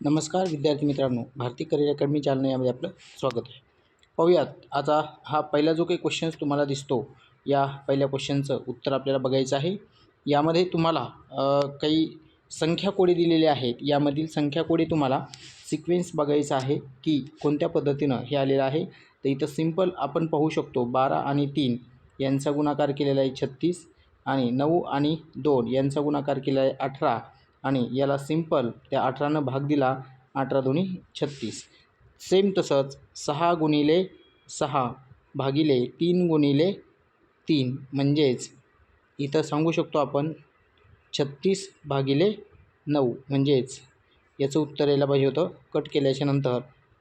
नमस्कार विद्यार्थी मित्रांनो भारती करिअर अकॅडमी जालना यामध्ये आपलं स्वागत आहे. पाहूयात आता हा पहिला जो काही क्वेश्चन्स तुम्हाला दिसतो या पहिल्या क्वेश्चनचं उत्तर आपल्याला बघायचं आहे. यामध्ये तुम्हाला काही संख्या कोडी दिलेले आहेत. यामधील संख्या कोडी तुम्हाला सिक्वेन्स बघायचा आहे की कोणत्या पद्धतीनं हे आलेलं आहे. तर इथं सिंपल आपण पाहू शकतो बारा आणि तीन यांचा गुणाकार केलेला आहे छत्तीस आणि नऊ आणि दोन यांचा गुणाकार केला आहे अठरा. आणि याला सिंपल त्या अठरानं भाग दिला अठरा दोन्ही छत्तीस. सेम तसंच सहा गुणिले सहा भागिले तीन गुणिले तीन. म्हणजेच इथं सांगू शकतो आपण छत्तीस भागिले नऊ. म्हणजेच याचं उत्तर यायला पाहिजे होतं. कट केल्याच्यानंतर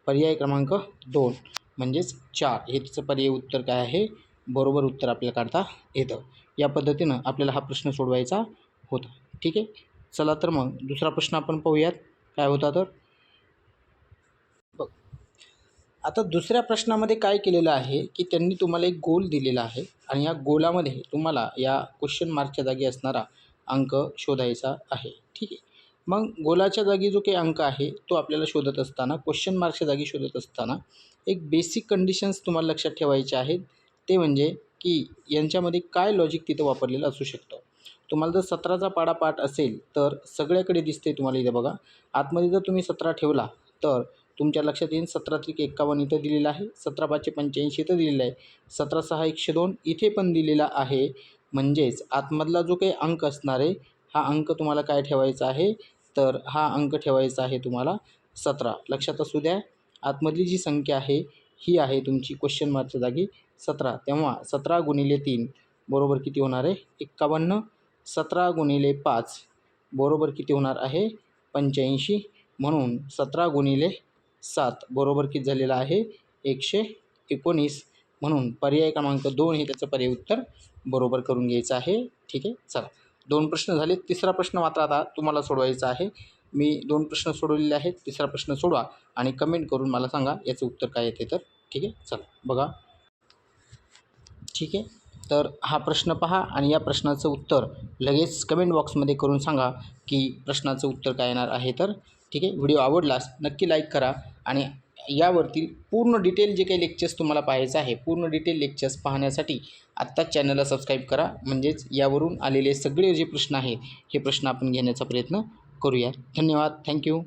पर्याय क्रमांक दोन. म्हणजेच चार. हे तिचं पर्याय उत्तर काय आहे? बरोबर उत्तर आपल्याला काढता येतं. या पद्धतीनं आपल्याला हा प्रश्न सोडवायचा होता. ठीक आहे? चला तर मग दुसरा प्रश्न आपण पाहूयात. काय होता तर? बघ. आता दुसऱ्या प्रश्नामध्ये काय केलेलं आहे की त्यांनी तुम्हाला एक गोल दिलेला आहे आणि या गोलामध्ये तुम्हाला या क्वेश्चन मार्कच्या जागी असणारा अंक शोधायचा आहे. ठीक आहे. मग गोलाच्या जागी जो काही अंक आहे तो आपल्याला शोधत असताना क्वेश्चन मार्कच्या जागी शोधत असताना एक बेसिक कंडिशन्स तुम्हाला लक्षात ठेवायचे आहेत. ते म्हणजे की यांच्यामध्ये काय लॉजिक तिथं वापरलेलं असू शकतं? तुम्हाला जर सतराचा पाडा पाठ असेल तर सगळ्याकडे दिसते तुम्हाला इथं बघा. आतमध्ये जर तुम्ही सतरा ठेवला तर तुमच्या लक्षात येईल सतरा त्रिक एक्कावन्न इथं दिलेलं आहे सतरा पाचशे पंच्याऐंशी इथं दिलेलं आहे. सतरा सहा एकशे दोन इथे पण दिलेला आहे. म्हणजेच आतमधला जो काही अंक असणार आहे हा अंक तुम्हाला काय ठेवायचा आहे? तर हा अंक ठेवायचा आहे तुम्हाला सतरा. लक्षात असू द्या आतमधली जी संख्या आहे ही आहे तुमची क्वेश्चन मार्कच्या जागी सतरा. तेव्हा सतरा गुणिले तीन बरोबर किती होणार आहे? एक्कावन्न. सतरा गुणिले पाच बरोबर किती होणार आहे? पंच्याऐंशी. म्हणून सतरा गुणिले सात बरोबर किती झालेलं आहे? एकशे एकोणीस. म्हणून पर्याय क्रमांक दोन हे त्याचं पर्याय उत्तर बरोबर करून घ्यायचं आहे. ठीक आहे? चला. दोन प्रश्न झाले तिसरा प्रश्न मात्र आता तुम्हाला सोडवायचा आहे. मी दोन प्रश्न सोडवलेले आहेत. तिसरा प्रश्न सोडवा आणि कमेंट करून मला सांगा याचं उत्तर काय येते तर. ठीक आहे? चला. बघा. ठीक आहे? तर हा प्रश्न पहा आणि या प्रश्नाचं उत्तर लगेच कमेंट बॉक्समध्ये करून सांगा की प्रश्नाचं उत्तर काय येणार आहे तर. ठीक आहे? व्हिडिओ आवडलास नक्की लाईक करा आणि यावरती पूर्ण डिटेल जे काही लेक्चर्स तुम्हाला पाहायचं आहे पूर्ण डिटेल लेक्चर्स पाहण्यासाठी आत्ताच चॅनलला सबस्क्राईब करा. म्हणजेच यावरून आलेले सगळे जे प्रश्न आहेत हे प्रश्न आपण घेण्याचा प्रयत्न करूया. धन्यवाद. थँक्यू